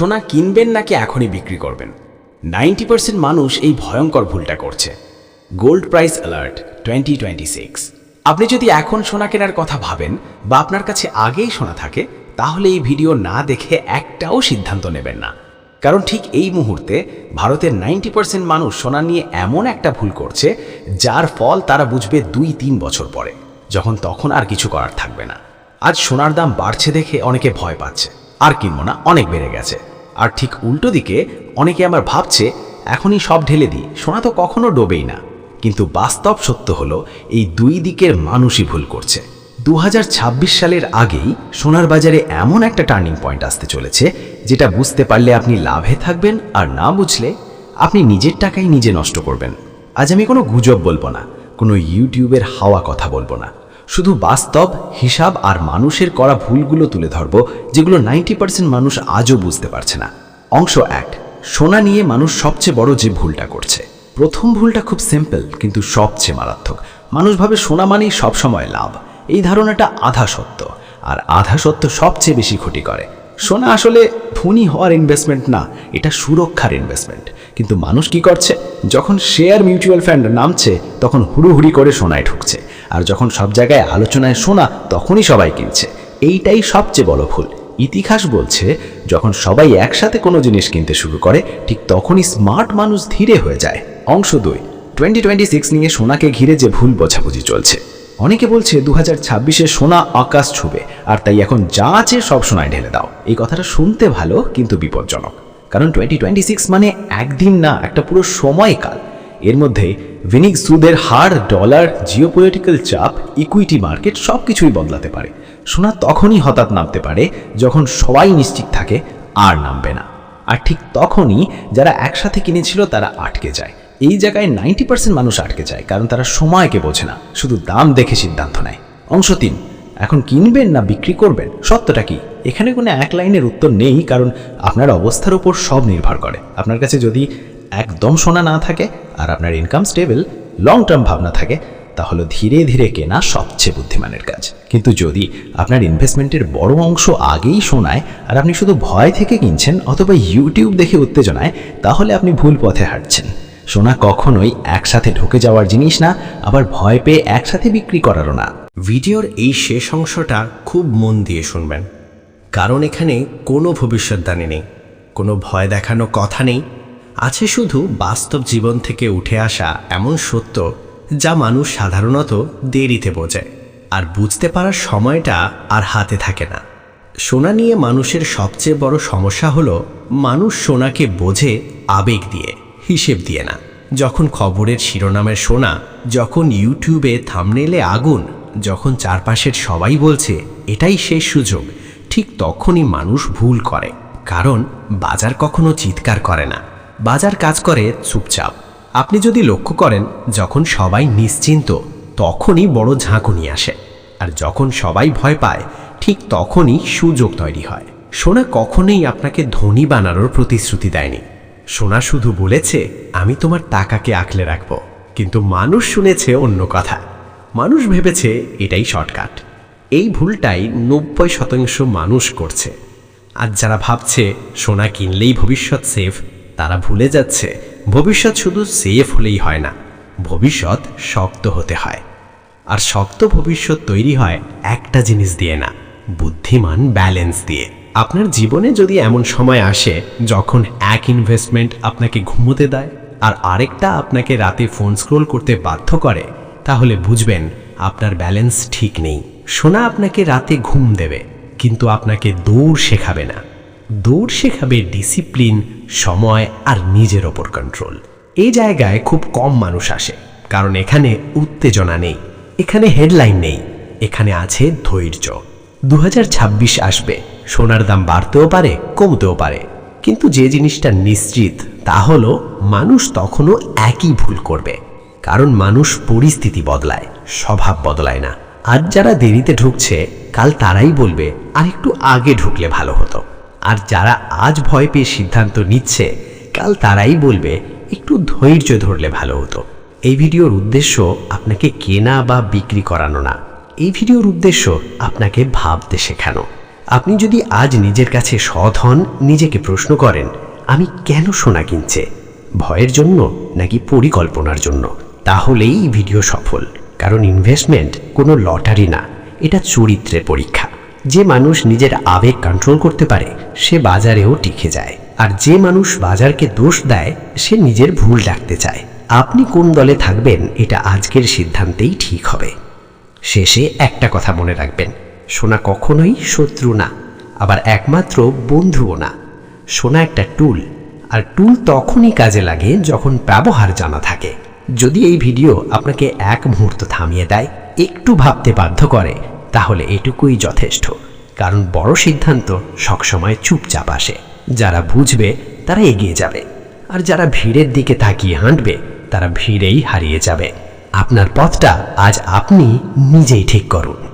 সোনা কিনবেন নাকি এখনই বিক্রি করবেন? নাইনটি পার্সেন্ট মানুষ এই ভয়ঙ্কর ভুলটা করছে। Gold price alert twenty twenty six আপনি যদি এখন সোনা কেনার কথা ভাবেন বা আপনার কাছে আগেই সোনা থাকে, তাহলে এই ভিডিও না দেখে একটাও সিদ্ধান্ত নেবেন না। কারণ ঠিক এই মুহূর্তে ভারতের নাইনটি পার্সেন্ট মানুষ সোনা নিয়ে এমন একটা ভুল করছে, যার ফল তারা বুঝবে দুই তিন বছর পরে। যখন তখন আর কিছু করার থাকবে না। আজ সোনার দাম বাড়ছে দেখে অনেকে ভয় পাচ্ছে। আর কিনবো না, অনেক বেড়ে গেছে। আর ঠিক উল্টো দিকে অনেকে আমার ভাবছে, এখনই সব ঢেলে দিই, সোনা তো কখনো ডোবেই না। কিন্তু বাস্তব সত্য হলো, এই দুই দিকের মানুষই ভুল করছে। দু হাজার ছাব্বিশ সালের আগেই সোনার বাজারে এমন একটা টার্নিং পয়েন্ট আসতে চলেছে, যেটা বুঝতে পারলে আপনি লাভে থাকবেন আর না বুঝলে আপনি নিজের টাকাই নিজে নষ্ট করবেন। আজ আমি কোনো গুজব বলব না, কোনো ইউটিউবের হাওয়া কথা বলব না। শুধু বাস্তব, হিসাব আর মানুষের করা ভুলগুলো তুলে ধরব, যেগুলো নাইনটি পার্সেন্ট মানুষ আজও বুঝতে পারছে না। অংশ এক, সোনা নিয়ে মানুষ সবচেয়ে বড় যে ভুলটা করছে। প্রথম ভুলটা খুব সিম্পল কিন্তু সবচেয়ে মারাত্মক। মানুষ ভাবে সোনা মানেই সবসময় লাভ। এই ধারণাটা আধা সত্য, আর আধা সত্য সবচেয়ে বেশি ক্ষতি করে। সোনা আসলে ধনী হওয়ার ইনভেস্টমেন্ট না, এটা সুরক্ষার ইনভেস্টমেন্ট কিন্তু মানুষ কি করছে? যখন শেয়ার মিউচুয়াল ফান্ড নামছে, তখন হুড়ুহুড়ি করে সোনায় ঢুকছে। আর যখন সব জায়গায় আলোচনায় সোনা, তখনই সবাই কিনছে। এইটাই সবচেয়ে বড় ভুল। ইতিহাস বলছে, যখন সবাই একসাথে কোনো জিনিস কিনতে শুরু করে, ঠিক তখনই স্মার্ট মানুষ ধীরে হয়ে যায়। অংশ দুই টোয়েন্টি টোয়েন্টি সিক্স নিয়ে সোনাকে ঘিরে যে ভুল বোঝাবুঝি চলছে। অনেকে বলছে দু হাজার ছাব্বিশে সোনা আকাশ ছুবে, আর তাই এখন যা আছে সব সোনায় ঢেলে দাও। এই কথাটা শুনতে ভালো, কিন্তু বিপজ্জনক। কারণ টোয়েন্টি টোয়েন্টি সিক্স মানে একদিন না, একটা পুরো সময়কাল। এর মধ্যে ভিনিক সুদের হার ডলার জিওপলিটিক্যাল চাপ ইকুইটি মার্কেট সব কিছুই বদলাতে পারে। সোনা তখনই হঠাৎ নামতে পারে যখন সবাই নিশ্চিত থাকে আর নামবে না। আর ঠিক তখনই যারা একসাথে কিনেছিল তারা আটকে যায়। এই জায়গায় নাইনটি পার্সেন্ট মানুষ আটকে যায়, কারণ তারা সময়কে বোঝে না, শুধু দাম দেখে সিদ্ধান্ত নেয়। অংশ তিন, এখন কিনবেন না বিক্রি করবেন? সত্যটা কি? এখানে কোনো এক লাইনের উত্তর নেই, কারণ আপনার অবস্থার উপর সব নির্ভর করে। আপনার কাছে যদি একদম সোনা না থাকে আর আপনার ইনকাম স্টেবল লং টার্ম ভাবনা থাকে, তাহলে ধীরে ধীরে কেনা সবচেয়ে বুদ্ধিমানের কাজ। কিন্তু যদি আপনার ইনভেস্টমেন্টের বড় অংশ আগেই শোনায় আর আপনি শুধু ভয় থেকে কিনছেন অথবা ইউটিউব দেখে উত্তেজনায়, তাহলে আপনি ভুল পথে হাঁটছেন। সোনা কখনোই একসাথে ঢুকে যাওয়ার জিনিস না, আবার ভয় পেয়ে একসাথে বিক্রি করারও না। ভিডিওর এই শেষ অংশটা খুব মন দিয়ে শুনবেন। কারণ এখানে কোনো ভবিষ্যৎবাণী নেই, কোনো ভয় দেখানো কথা নেই। আছে শুধু বাস্তব জীবন থেকে উঠে আসা এমন সত্য যা মানুষ সাধারণত দেরিতে বোঝে, আর বুঝতে পারার সময়টা আর হাতে থাকে না। সোনা নিয়ে মানুষের সবচেয়ে বড় সমস্যা হলো মানুষ সোনাকে বোঝে আবেগ দিয়ে। হিসেব দিয়ে না। যখন খবরের শিরোনামের সোনা, যখন ইউটিউবে থামনেলে আগুন, যখন চারপাশের সবাই বলছে, এটাই শেষ সুযোগ, ঠিক তখনই মানুষ ভুল করে। কারণ বাজার কখনো চিৎকার করে না। বাজার কাজ করে চুপচাপ। আপনি যদি লক্ষ্য করেন, যখন সবাই নিশ্চিন্ত, তখনই বড় ঝাঁকুনি আসে। আর যখন সবাই ভয় পায়, ঠিক তখনই সুযোগ তৈরি হয়। সোনা কখনোই আপনাকে ধনী বানানোর প্রতিশ্রুতি দেয়নি। সোনা শুধু বলেছে, আমি তোমার টাকাকে আঁকলে রাখব। কিন্তু মানুষ শুনেছে অন্য কথা। মানুষ ভেবেছে এটাই শর্টকাট। এই ভুলটাই নব্বই শতাংশ মানুষ করছে। আর যারা ভাবছে সোনা কিনলেই ভবিষ্যৎ সেফ, তারা ভুলে যাচ্ছে, ভবিষ্যৎ শুধু সেফ হলেই হয় না, ভবিষ্যৎ শক্ত হতে হয়। আর শক্ত ভবিষ্যৎ তৈরি হয় একটা জিনিস দিয়ে না, বুদ্ধিমান ব্যালেন্স দিয়ে। আপনার জীবনে যদি এমন সময় আসে যখন এক ইনভেস্টমেন্ট আপনাকে ঘুমোতে দেয় আর আরেকটা আপনাকে রাতে ফোন স্ক্রোল করতে বাধ্য করে, তাহলে বুঝবেন আপনার ব্যালেন্স ঠিক নেই। সোনা আপনাকে রাতে ঘুম দেবে, কিন্তু আপনাকে দৌড় শেখাবে না। দৌড় শেখাবে ডিসিপ্লিন সময় আর নিজের ওপর কন্ট্রোল এই জায়গায় খুব কম মানুষ আসে, কারণ এখানে উত্তেজনা নেই, এখানে হেডলাইন নেই, এখানে আছে ধৈর্য। দু হাজার ছাব্বিশ আসবে সোনার দাম বাড়তেও পারে, কমতেও পারে। কিন্তু যে জিনিসটা নিশ্চিত, তা হলো মানুষ তখনও একই ভুল করবে। কারণ মানুষ পরিস্থিতি বদলায়, স্বভাব বদলায় না। আজ যারা দেরিতে ঢুকছে, কাল তারাই বলবে, আর একটু আগে ঢুকলে ভালো হতো। আর যারা আজ ভয় পেয়ে সিদ্ধান্ত নিচ্ছে, কাল তারাই বলবে, একটু ধৈর্য ধরলে ভালো হতো। এই ভিডিওর উদ্দেশ্য আপনাকে কেনা বা বিক্রি করানো না। এই ভিডিওর উদ্দেশ্য আপনাকে ভাবতে শেখানো। আপনি যদি আজ নিজের কাছে সৎ হন, নিজেকে প্রশ্ন করেন, আমি কেন সোনা কিনছে? ভয়ের জন্য নাকি পরিকল্পনার জন্য? তাহলেই ভিডিও সফল। কারণ ইনভেস্টমেন্ট কোনো লটারি না, এটা চরিত্রের পরীক্ষা। যে মানুষ নিজের আবেগ কন্ট্রোল করতে পারে, সে বাজারেও টিকে যায়। আর যে মানুষ বাজারকে দোষ দেয়, সে নিজের ভুল ডাকতে চায়। আপনি কোন দলে থাকবেন, এটা আজকের সিদ্ধান্তেই ঠিক হবে। শেষে একটা কথা মনে রাখবেন। সোনা কখনোই শত্রু না, আবার একমাত্র বন্ধুও না। সোনা একটা টুল, আর টুল তখনই কাজে লাগে যখন ব্যবহার জানা থাকে। যদি এই ভিডিও আপনাকে এক মুহূর্ত থামিয়ে দেয়, একটু ভাবতে বাধ্য করে, তাহলে এটুকুই যথেষ্ট। কারণ বড় সিদ্ধান্ত সবসময় চুপচাপ আসে। যারা বুঝবে, তারা এগিয়ে যাবে। আর যারা ভিড়ের দিকে তাকিয়ে হাঁটবে, তারা ভিড়েই হারিয়ে যাবে। আপনার পথটা আজ আপনি নিজেই ঠিক করুন।